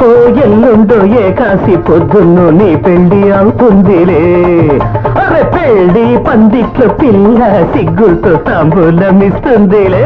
కోయల్లుండో ఏ కాసి పొద్దున్ను నీ పెళ్లి అవుతుందిలే అరే పెళ్లి పందిట్లో పిల్ల సిగ్గులతో తాంబూలం ఇస్తుందిలే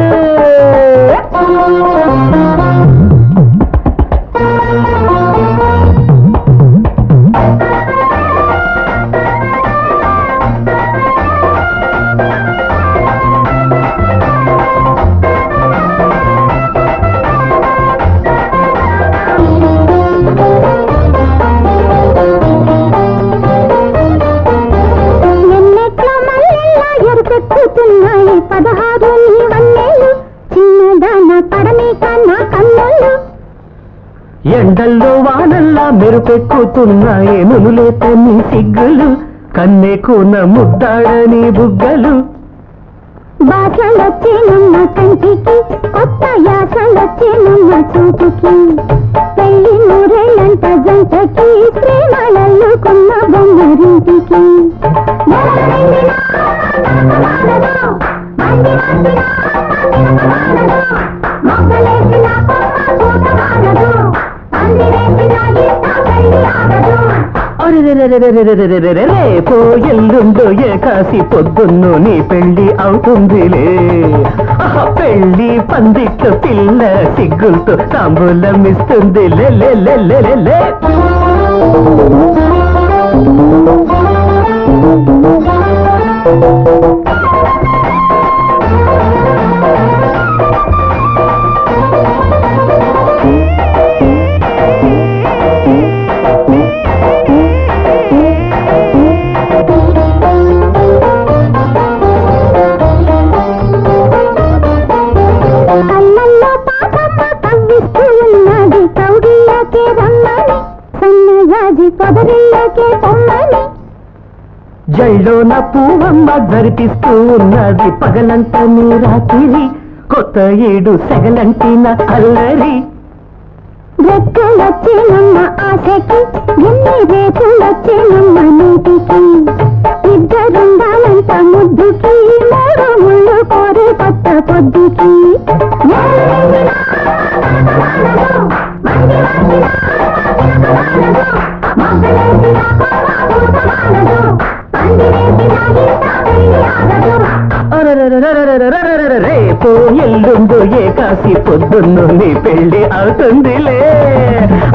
ఎరుపెక్కుతున్నాయి పదహారు నీ వన్నేళ్ళు చిన్నదాన పడమే కన్నా కన్నుళ్ళు? ఎండల్లో వానల్లా మెరుపెక్కుతున్నాయి నునులేత నీ సిగ్గులు. కన్నెకున ముద్దాడని బుగ్గలు. బాసలొచ్చేనమ్మ కంటికి కొత్త యాసలొచ్చేనమ్మ చూపుకి. పెళ్ళి నూరేళ్ళంట జంటకి రేపో ఎల్లుండో ఏ కాసి పొద్దున్ను నీ పెళ్ళి అవుతుందిలే. పెళ్ళి పందిట్లో పిల్ల సిగ్గులతో తాంబూలం ఇస్తుంది లే. పొదరిల్లోకే పొమ్మని. జైలోన పూవమ్మ జరిపిస్తూ ఉన్నది పగలంట నీ రాత్రి కొత్త ఏడు సెగలంటిన అల్లరి. రెక్కలొచ్చేనమ్మ ఆశకి ఎన్ని రేకులొచ్చేనమ్మ నీటికి. ఇద్దరుండాలంట ముద్దుకి మూడు ముళ్ళు కోరి కొత్త పొద్దుకి. రేపు ఎల్లుండు ఏకాసి పొద్దున్ను నీ పెళ్ళి అవుతుందిలే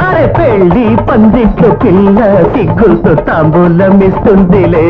అరే పెళ్ళి పందిట్లో పిల్ల సిగ్గులతో తాంబూలం ఇస్తుందిలే